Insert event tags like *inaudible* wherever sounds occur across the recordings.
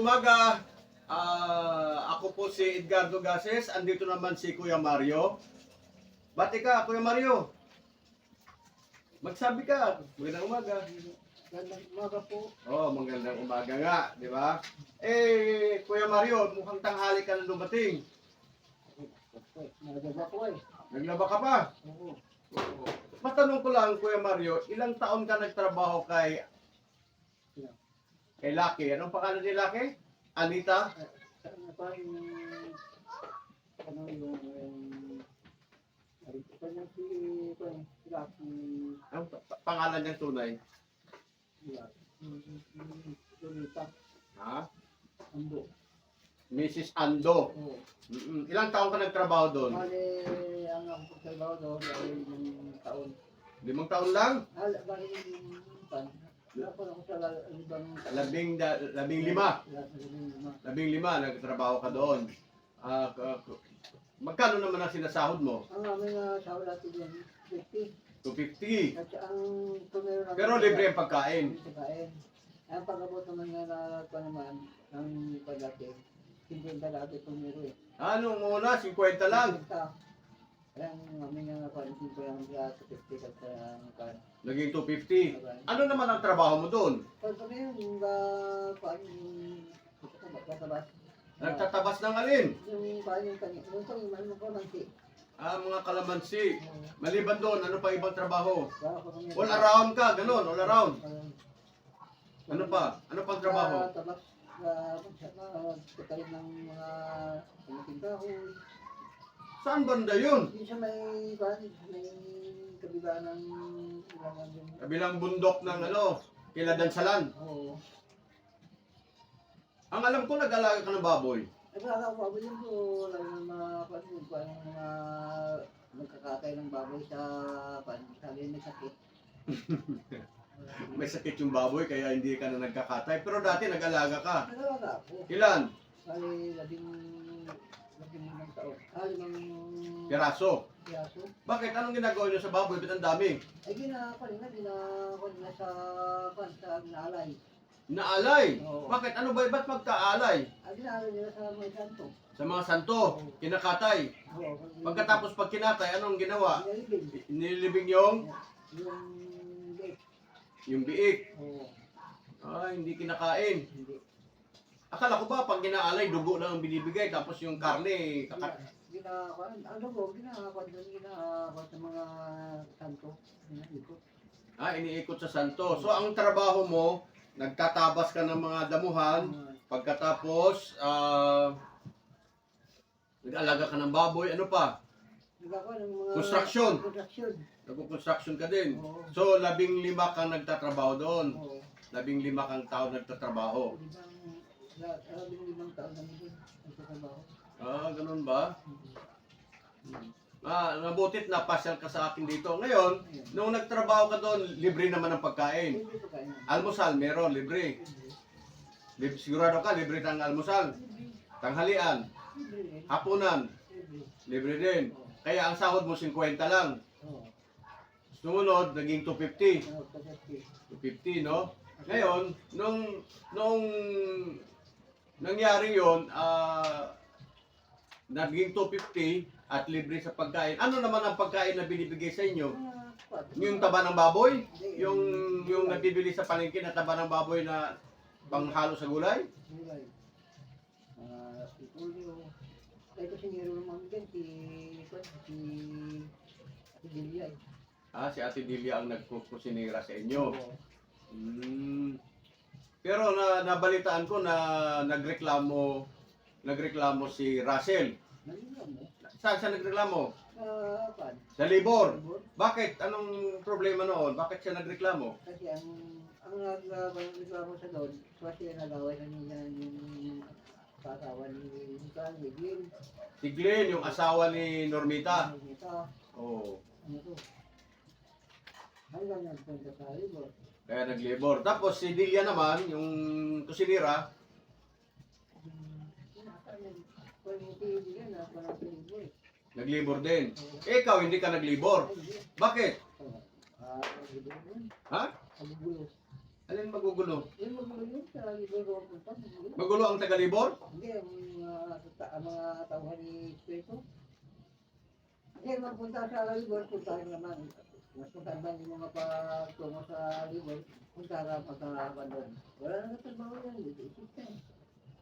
umaga. Ah, ako po si Edgardo Gases. Andito naman si Kuya Mario. Bati ka, Kuya Mario. Magsabi ka. Magandang umaga. Gandang umaga po. Oh, magandang umaga nga, di ba? Eh, Kuya Mario, mukhang tanghali ka na dumating. Nagdaba ko eh. Naglaba ka pa? Oo. Oo. Matanong ko lang, Kuya Mario, ilang taon ka nagtrabaho kay kay Lucky? Anong pangalan ni Lucky? Anita? Na pa yung... Ano yung... Ang pa- pa- pangalan niyang tunay? Lolita. Ha? Ando. Mrs. Ando. Oo. Mm-mm. Ilang taon ka nagtrabaho doon? Bale, ang ako trabaho doon ay yung taon. Limang taon lang? Hala, bale yung pan. Labing, da- labing lima. Labing lima. Nagtrabaho ka doon. Ah, ka- magkano naman ang sinasahod mo? Ang aming uh, sa wala doon, 50. 250. At ang tumero namin... Pero libre ang pagkain. Sa kain. Ang pag-abot naman nga na pa naman ng pagdati, hindi ba dati tumiro eh. Ano muna, 50 lang. Kaya amin nga hindi ko lang sa 50 at ang kan. Naging 250. Ano naman ang trabaho mo doon? Pag kami yung uh, paan yung katabas. Nagtatabas ng alin? Yung paan yung kanya. Yung kanya, ano ko nang si. Ah, mga kalamansi. Maliban doon, ano pa ibang trabaho? All around ka, ganun, all around. Ano pa? Ano pang trabaho? Sa pagkakalit ng mga ko. Saan banda yun? Hindi siya may, kuhan, may kabila ng ilangan yung... Kabilang bundok ng ano, Kiladansalan. Oo. Ang alam ko, nag-alaga ka ng baboy. Nagkaka ko baboy yun po, lalo ng mga kuhan, yung kuhan mga nagkakatay ng baboy sa kuhan, sabi may sakit. *laughs* May sakit yung baboy, kaya hindi ka na nagkakatay. Pero dati nag-alaga ka. Nagkaka po. Ilan? Bali, labing. Ah, limang Piraso. piyaso. Bakit? Anong ginagawa nyo sa baboy? Ba't ang dami? Ay, ginakuha nila, ginakuha nila sa kuhan, sa ginaalay. Naalay. Oo. Bakit? Ano ba? Ba't magkaalay? Ah, ginaalay nila sa mga santo. Sa mga santo, kinakatay. Oo. Pagkatapos pag kinatay, anong ginawa? Nilibig. Nilibing yung, Yung date. yung biik. Oo. Ah, hindi kinakain. Hindi. Akala ko ba pag ginaalay, dugo lang ang binibigay, tapos yung karne, kakat... Ginagawa, ano po, ginagawa doon, ginagawa sa mga santo. Ginagawa. Ah, iniikot sa santo. So, ang trabaho mo, nagtatabas ka ng mga damuhan, pagkatapos, ah, nag-alaga ka ng baboy, ano pa? Nagagawa ng mga... Construction. Construction. Nagko-construction ka din. Oo. So, labing lima kang nagtatrabaho doon. Oo. Labing lima kang tao nagtatrabaho. Limang, la- labing limang taon. Nagtatrabaho. Ah, ganun ba? Ah, nabutit na pasyal ka sa akin dito. Ngayon, nung nagtrabaho ka doon, libre naman ang pagkain. Almusal, meron, libre. Lib- sigurado ka, libre ng almusal. Tanghalian, hapunan, Libre. din. Kaya ang sahod mo 50 lang. Sumunod, naging 250. Ano, pagkati. 250, no? Ngayon, nung nung nangyari 'yon, ah naging 250 at libre sa pagkain. Ano naman ang pagkain na binibigay sa inyo? Yung taba ng baboy? Yung yung nabibili sa palengke na taba ng baboy na panghalo sa gulay? Gulay. Ah, si naman din Delia. Ah, Ate Delia ang nagkukusinira sa inyo. Mm. Pero na nabalitaan ko na nagreklamo nagreklamo si Russell. Saan siya nagreklamo? Kwan. Sa. Libor. Bakit? Anong problema noon? Bakit siya nagreklamo? Kasi ang ang nagreklamo sa doon, kasi nagaway na niya yung kasawa ni Glenn. Si Glenn, yung asawa ni Normita. Ito, Oo. ano to? Hanggang nagpunta sa Libor. Kaya naglibor. Tapos si Delia naman, yung kusinira, naglibor din. Eh, ikaw, hindi ka naglibor. Hindi. Bakit? Libor. Ha? Alin magugulo? Magulo ang tagalibor? Hindi, ang mga, tauhan ni Espiritu. Kasi magpunta sa libro, punta rin naman. Mas ba yung mga patungo sa libro, punta ka pagkakaban doon. Wala na nagtrabaho yan, dito isip ka.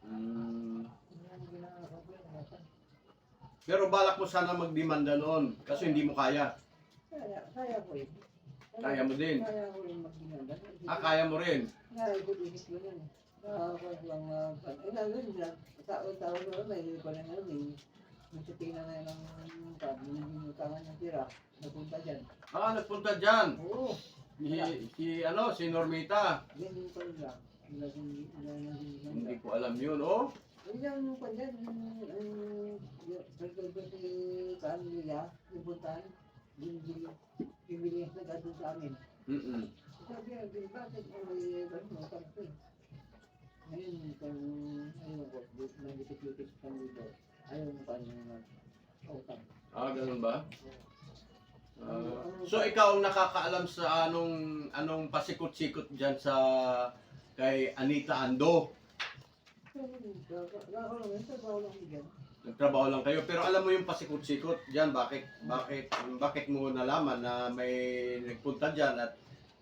Hmm. Yan ang ginagawa ko yan, nasa. Pero balak mo sana magdemanda noon kasi hindi mo kaya. Kaya, kaya ko eh. Kaya mo din. Kaya ko rin magdinanda. Ah, kaya mo rin. Kaya ko isip ko yun. Nakakakuha lang mga pan. Eh, lalo nila, tao-tao doon, may pa na nga, may nagsitina na ng pan, yung tangan ng tira, napunta dyan. Ah, nagpunta dyan. Oo, Si, si ano, si Normita. yan yung pan nila. Nila hindi nila Hindi ko alam yun, oh. Hindi lang yung pan dyan, yung, yung, yung, nagkagod si Kaan nila, yung puntahan, yung bibili na gado sa amin. Mm-mm. Sabi niya, "Di bakit mo may gano'n, kampi? Ngayon, kung ayaw ko, nag-dipipipit sa dito, mo pa niya mag-utang. Ah, ganun ba? Ah, so ikaw ang nakakaalam sa anong anong pasikot-sikot diyan sa kay Anita Ando. Nagtrabaho lang kayo pero alam mo yung pasikot-sikot diyan bakit bakit bakit mo nalaman na may nagpunta diyan at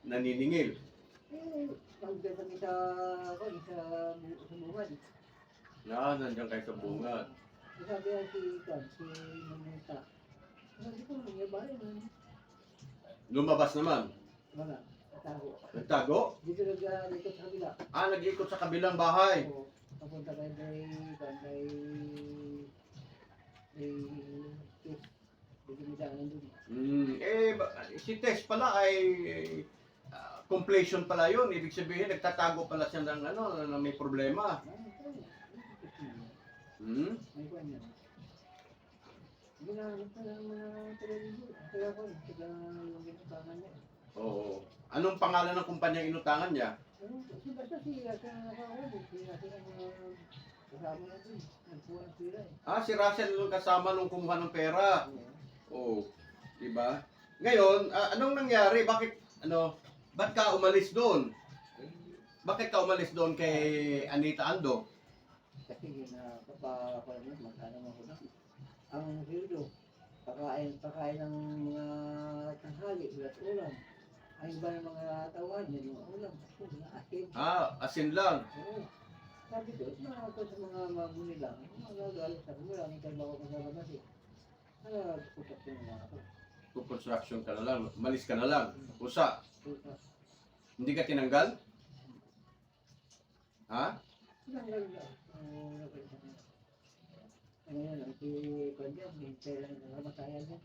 naniningil? Eh, pagdating kami sa, ako, sa, sa bungad. Na nandiyan kayo sa bungad. Sabi niya si Kan, si Mamita. Sabi ko, bahay na. Lumabas naman. Wala, tago. Nagtago? Dito nag, dito sa kabila. Ah, nag-ikot sa kabilang bahay. Oo, papunta kayo kay, kay, kay, kay, Chris. Dito may daanan dun. Mm, eh, si Tess pala ay ah, completion pala yun. Ibig sabihin, nagtatago pala siya ng ano, na may problema. Ah, Hmm? May kwan yan. Ginamit na ng mga telebisyon. Kaya ko, sila yung ginatangan niya. Oo. Anong pangalan ng kumpanyang inutangan niya? Ano, kasi basta siya sa nakakawin, siya sa mga kasama na dun. Nagkuha ng sila eh. Ah, si Russell yung kasama nung kumuha ng pera. Oo. Oo. Diba? Ngayon, ah, anong nangyari? Bakit, ano, ba't ka umalis doon? Bakit ka umalis doon kay Anita Ando? Kasi na kapakakuha niya, magkano mo ko na. Ang sildo, pakain, pakain ng mga tanghali, ulat ulam. Ay iba ng mga tawan, yan yung ulam. Ako, na asin. Ah, asin lang. Oo. Sabi ko, mga ako sa mga maguni lang, magagalit sa wala nang trabaho ko sa labas eh. Ano, putak yung mga ako. Construction ka na lang. Malis ka na lang. Usa. Hindi ka tinanggal? Ha? Tinanggal na. Ngayon, ang si Kanya, may pera na namatayan niya.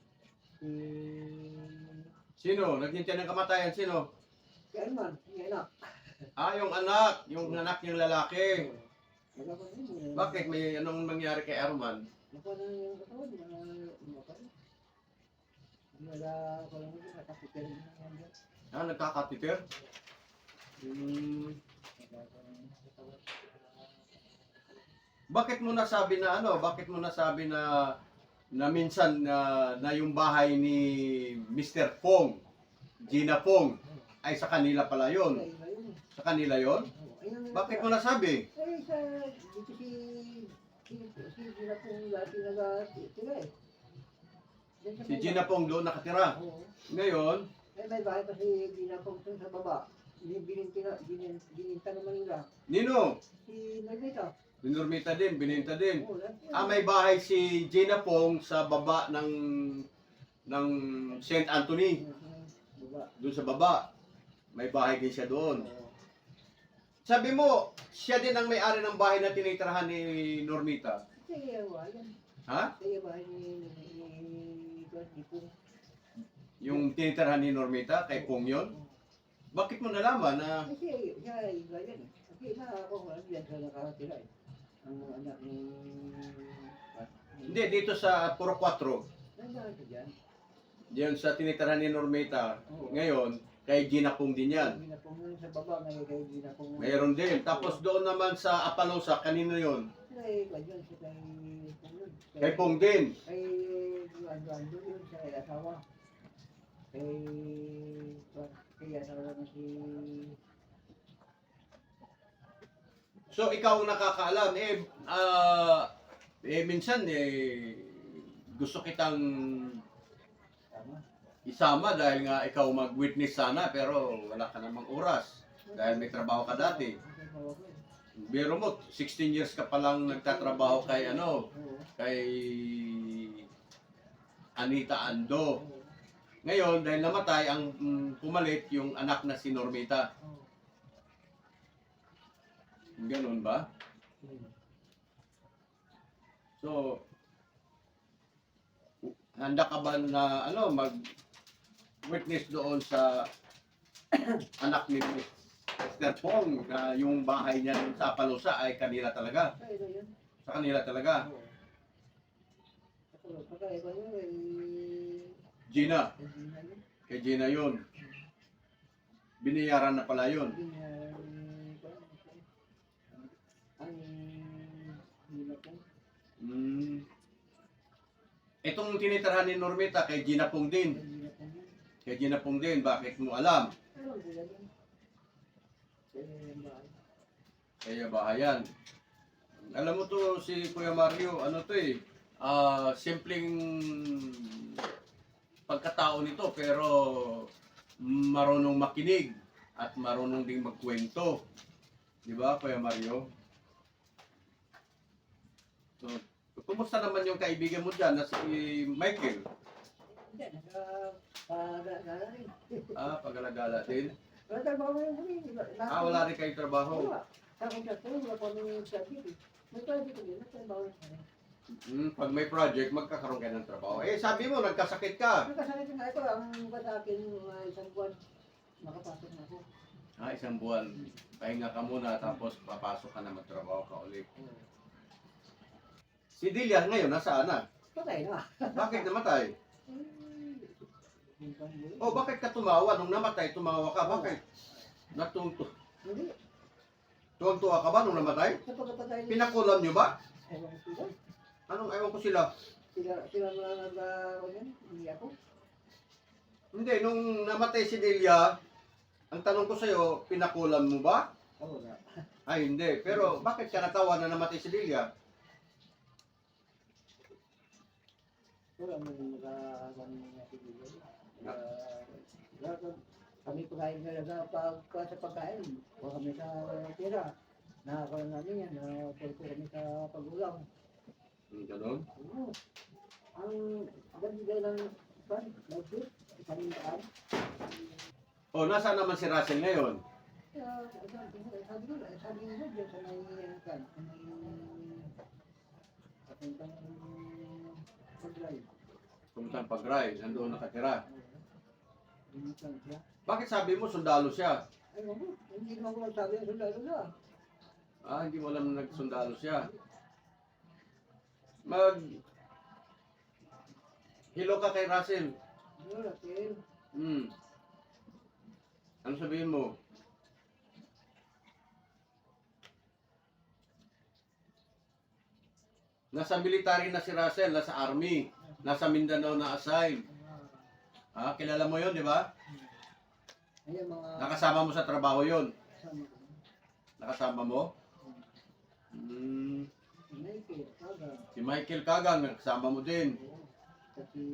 Si... Sino? Naghintay ng kamatayan? Sino? Si Arman, si anak. Ah, yung anak. Yung anak niyang lalaki. Wala rin. eh. Bakit? May anong nangyari kay Arman? Nakuha na yung katawan, mga umakan. Wala ko lang yung nakapipir na yan dyan. Ah, nagkakatiter? Hmm. Wala yung. Bakit mo nasabi na ano? Bakit mo nasabi na na minsan na, na yung bahay ni Mr. Pong, Gina Pong, ay sa kanila pala yon. Sa kanila yon? Bakit mo nasabi? Eh, sa, dito si, si, si Gina pong dati nag-tira eh. Si. Gina Pong doon nakatira. Oo. Ngayon, Eh, may bahay pa si Gina pong dun sa baba. Bininta na, binin, bininta naman nila. Nino, Si Nagmita. Dinurmita din, bininta din. Yun. Ah, may bahay si Gina Pong sa baba ng ng St. Anthony, doon sa baba. May bahay din siya doon. Oo. Sabi mo, siya din ang may-ari ng bahay na tinitirahan ni Normita. Ha? Yung tinitirahan ni Normita, kay Pong yon. Bakit mo nalaman na Kasi siya iba yan. Kasi na ako, yan sa nakakatira eh. Ang mga anak ni... hindi dito sa Puro 4, Nandaan ka dyan. diyan sa tinitirahan ni Normita, Oo. ngayon kay Gina Pong din yan. Po muna sa baba, may kay hindi na po muna. Mayroon din. Tapos doon naman sa Apalosa, kanino yon? Kay, kay John, sa kay Pong yun. Kay Pong din. Kay Ando yun, sa asawa. Kay, kay asawa na si So, ikaw nakakaalam. Eh, ah, eh, minsan, eh, gusto kitang isama dahil nga ikaw mag-witness sana pero wala ka namang oras dahil may trabaho ka dati. Biro mo, 16 years ka palang nagtatrabaho kay ano, kay Anita Ando. Ngayon, dahil namatay, ang mm, pumalit yung anak na si Normita. Ganun ba? So, handa ka ba na ano, mag witness doon sa *clears throat* anak ni Mr. Pong na yung bahay niya sa Palusa ay kanila talaga. Kakaiba yun. Sa kanila talaga. Oo. Kakaiba yun eh. Gina, kay Gina yun. Biniyaran na pala yun. Hindi Mm. Itong tinitirhan ni Normita kay Gina Pong din. Kay Gina Pong din, bakit mo alam? Kaya bahayan. Alam mo to si Kuya Mario, ano to eh, ah, simpleng pagkatao nito pero marunong makinig at marunong ding magkwento. Di ba, Kuya Mario? So, kumusta naman yung kaibigan mo dyan na si Michael? Hindi, nagpa-gala rin. Ah, pagalagala din. Wala trabaho yun kami. Ah, wala rin kayo trabaho. Wala. Sa school, wala pa kami sabi. May private din, nagtrabaho kami. Hmm, pag may project, magkakaroon kayo ng trabaho. Eh, sabi mo, nagkasakit ka. Nagkasakit nga ito, ang ba sa akin, mga isang buwan, nakapasok na ako. Ah, isang buwan. Pahinga ka muna, tapos papasok ka na magtrabaho ka ulit. Si Delia ngayon, nasaan na? Patay na. Bakit namatay? Oh, bakit ka tumawa? Nung namatay, tumawa ka. Bakit? Natunto. Hindi, Tuwang-tuwa ka ba nung namatay? niya. Pinakulam niyo ba? Ewan ko sila. Anong ewan ko sila? Sila, sila na nag-aaral yan, hindi ako. Hindi, nung namatay si Delia, ang tanong ko sa'yo, pinakulam mo ba? Ako na. Ay, hindi. Pero bakit ka natawa na namatay si Delia? Wala mo nag-aaral niya siguro. Ah, Kami pagkain talaga pag, pag sa pagkain. Huwag kami sa tira. Nakakaroon namin yan. Nakapulpo kami sa pagulang. Hmm, ganun. Oo. Ang ganda ng pan, nag-shoot, isang daan. Oh, nasaan naman si Russell ngayon? Kaya, sabi ko, sabi ko, dyan sa may, kan, sa may, papuntang pag-drive. Pumunta pag-ride, nandoon nakatira. Binisan siya. Bakit sabi mo sundalo siya? Ay, wala, hindi naman ko ang sundalo na. Ah, hindi mo alam na nagsundalo siya. Mag... Hello ka kay Russell. Hmm. Ano sabihin mo? Nasa military na si Russell, nasa army, nasa Mindanao na assign. Ah, kilala mo 'yon, di ba? ayan mga, Nakasama mo sa trabaho 'yon. kasama ko. Nakasama mo? Hmm. Si Michael, Kagan, Si Michael nakasama mo din. Kasi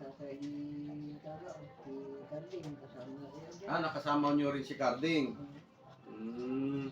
tatay ni Kagan, si Karding, kasama rin. Ah, nakasama niyo rin si Carding. Mm.